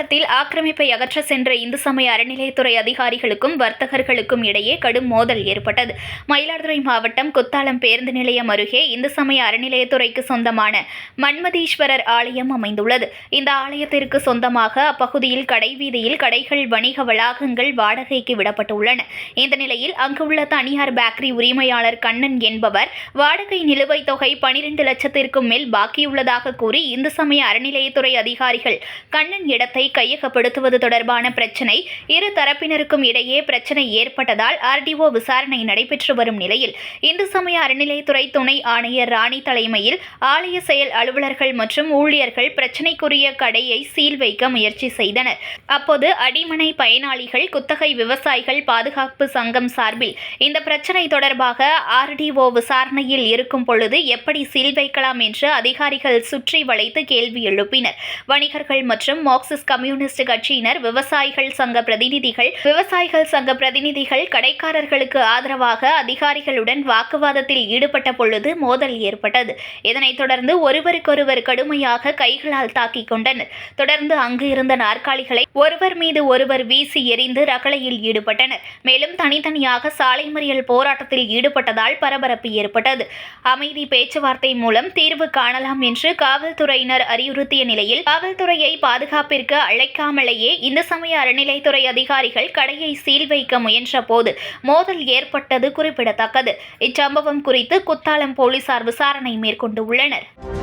ஆக்கிரமிப்பை அகற்ற சென்ற இந்து சமய அறநிலையத்துறை அதிகாரிகளுக்கும் வர்த்தகர்களுக்கும் இடையே கடும் மோதல் ஏற்பட்டது. மயிலாடுதுறை மாவட்டம் குத்தாலம் பேருந்து நிலையம் அருகே இந்து சமய அறநிலையத்துறைக்கு சொந்தமான மன்மதீஸ்வரர் ஆலயம் அமைந்துள்ளது. இந்த ஆலயத்திற்கு சொந்தமாக அப்பகுதியில் கடை வீதியில் கடைகள் வணிக வளாகங்கள் வாடகைக்கு விடப்பட்டுள்ளன. இந்த நிலையில் அங்குள்ள தனியார் பேக்கரி உரிமையாளர் கண்ணன் என்பவர் வாடகை நிலுவைத் தொகை பனிரெண்டு லட்சத்திற்கும் மேல் பாக்கியுள்ளதாக கூறி இந்து சமய அறநிலையத்துறை அதிகாரிகள் கண்ணன் இடத்தை கையகப்படுத்துவது தொடர்பான பிரச்சினை இரு தரப்பினருக்கும் இடையே பிரச்சினை ஏற்பட்டதால் ஆர்டிஓ விசாரணை நடைபெற்று வரும் நிலையில் இந்து சமய அறநிலையத்துறை துணை ஆணையர் ராணி தலைமையில் ஆலய செயல் அலுவலர்கள் மற்றும் ஊழியர்கள் பிரச்சினைக்குரிய கடையை சீல் வைக்க முயற்சி செய்தனர். அப்போது அடிமனை பயனாளிகள் குத்தகை விவசாயிகள் பாதுகாப்பு சங்கம் சார்பில் இந்த பிரச்சினை தொடர்பாக ஆர்டிஓ விசாரணையில் இருக்கும் பொழுது எப்படி சீல் வைக்கலாம் என்று அதிகாரிகள் சுற்றி வளைத்து கேள்வி எழுப்பினர். வணிகர்கள் மற்றும் மார்க்சிஸ்ட் கம்யூனிஸ்ட் கட்சியினர் விவசாயிகள் சங்க பிரதிநிதிகள் விவசாயிகள் சங்க பிரதிநிதிகள் கடைக்காரர்களுக்கு ஆதரவாக அதிகாரிகளுடன் வாக்குவாதத்தில் ஈடுபட்ட பொழுது மோதல் ஏற்பட்டது. இதனைத் தொடர்ந்து ஒருவருக்கொருவர் கடுமையாக கைகளால் தாக்கிக் கொண்டனர். தொடர்ந்து அங்கு இருந்த நாற்காலிகளை ஒருவர் மீது ஒருவர் வீசி எறிந்து ரகளையில் ஈடுபட்டனர். மேலும் தனித்தனியாக சாலை மறியல் போராட்டத்தில் ஈடுபட்டதால் பரபரப்பு ஏற்பட்டது. அமைதி பேச்சுவார்த்தை மூலம் தீர்வு காணலாம் என்று காவல்துறையினர் அறிவுறுத்திய நிலையில் காவல்துறையை பாதுகாப்பிற்கு அழைக்காமலேயே இந்து சமய அறநிலைத்துறை அதிகாரிகள் கடையை சீல் வைக்க முயன்ற போது மோதல் ஏற்பட்டது குறிப்பிடத்தக்கது. இச்சம்பவம் குறித்து குத்தாலம் போலீசார் விசாரணை மேற்கொண்டு உள்ளனர்.